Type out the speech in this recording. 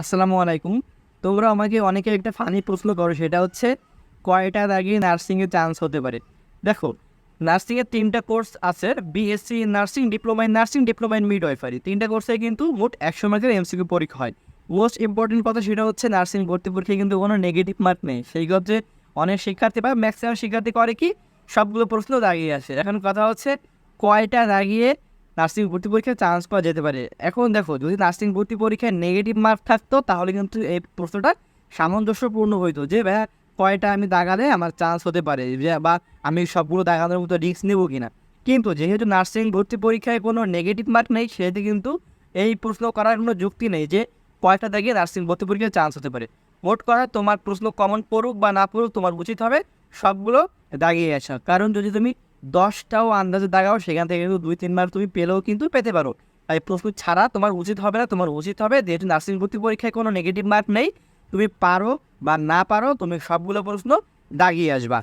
আসসালামু আলাইকুম। তোমরা আমাকে অনেকে একটা ফানি প্রশ্ন করো, সেটা হচ্ছে, কয়টা দাগে নার্সিংয়ে চান্স হতে পারে? দেখো নার্সিংয়ের তিনটা কোর্স আছে BSc nursing diploma in nursing diploma in midwifery তিনটা কোর্সে কিন্তু মোট একশো মার্কের এমসিকিউ পরীক্ষা হয়। মোস্ট ইম্পর্টেন্ট কথা সেটা হচ্ছে নার্সিং ভর্তি পরীক্ষায় কিন্তু কোনো নেগেটিভ মার্ক নেই। সেই ক্ষেত্রে অনেক শিক্ষার্থী বা ম্যাক্সিমাম শিক্ষার্থী করে কি, সবগুলো প্রশ্ন দাগিয়ে আসে। এখন কথা হচ্ছে, কয়টা দাগিয়ে নার্সিং ভর্তি পরীক্ষায় চান্স পাওয়া যেতে পারে। এখন দেখো, যদি নার্সিং ভর্তি পরীক্ষায় নেগেটিভ মার্ক থাকতো, তাহলে কিন্তু এই প্রশ্নটা সামঞ্জস্যপূর্ণ হইতো যে, ভাইয়া, কয়টা আমি দাগালে আমার চান্স হতে পারে? বা আমি সবগুলো দাগানোর মতো রিস্ক নেব কিনা? কিন্তু যেহেতু নার্সিং ভর্তি পরীক্ষায় কোনো নেগেটিভ মার্ক নেই, সেহেতু কিন্তু এই প্রশ্ন করার কোনো যুক্তি নেই যে, কয়টা দাগিয়ে নার্সিং ভর্তি পরীক্ষায় চান্স হতে পারে। মোট কথা, তোমার প্রশ্ন কমন পড়ুক বা না পড়ুক, তোমার উচিত হবে সবগুলো দাগিয়ে আসা। কারণ যদি তুমি দশটাও আন্দাজে দাগাও সেখান থেকে কিন্তু দুই, তিনবার তুমি পেলেও কিন্তু পেতে পারো। তাই প্রশ্ন ছাড়া তোমার উচিত হবে না, তোমার উচিত হবে যেহেতু নার্সিং ভর্তি পরীক্ষায় কোনো নেগেটিভ মার্ক নেই। তুমি পারো বা না পারো, তুমি সবগুলো প্রশ্ন দাগিয়ে আসবা।